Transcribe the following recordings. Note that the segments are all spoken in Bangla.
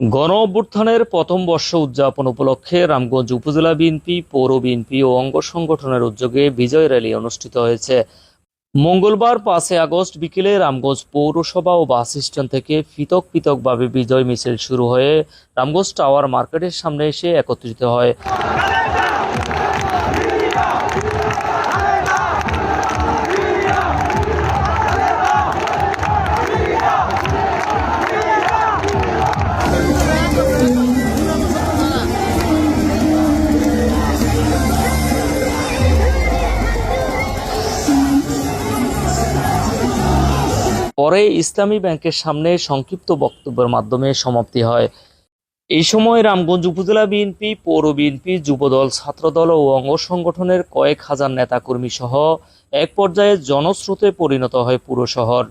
গণ অভ্যুত্থানের প্রথম বর্ষ উদযাপন উপলক্ষে রামগঞ্জ উপজেলা বিএনপি, পৌর বিএনপি ও অঙ্গ সংগঠনের উদ্যোগে বিজয় র্যালি অনুষ্ঠিত হয়েছে। মঙ্গলবার পাঁচে আগস্ট বিকেলে রামগঞ্জ পৌরসভা ও বাস স্ট্যান্ড থেকে পৃথক পৃথকভাবে বিজয় মিছিল শুরু হয়ে রামগঞ্জ টাওয়ার মার্কেটের সামনে এসে একত্রিত হয়। পরে ইসলামী ব্যাংকের সামনে সংক্ষিপ্ত বক্তব্যের মাধ্যমে সমাপ্তি হয়। এই সময় রামগঞ্জ উপজেলা বিএনপি, পৌর বিএনপি, যুবদল, ছাত্রদল ও অঙ্গ সংগঠনের কয়েক হাজার নেতাকর্মী সহ এক পর্যায়ে জনস্রোতে পরিণত হয় পুরো শহর।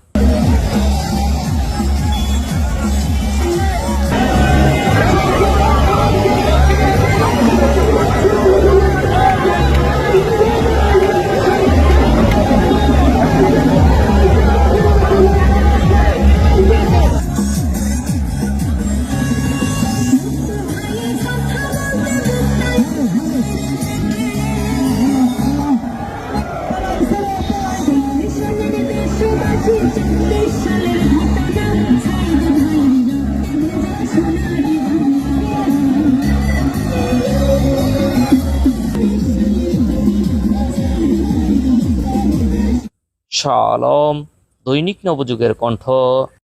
শাহ আলম দৈনিক নবযুগের কণ্ঠ।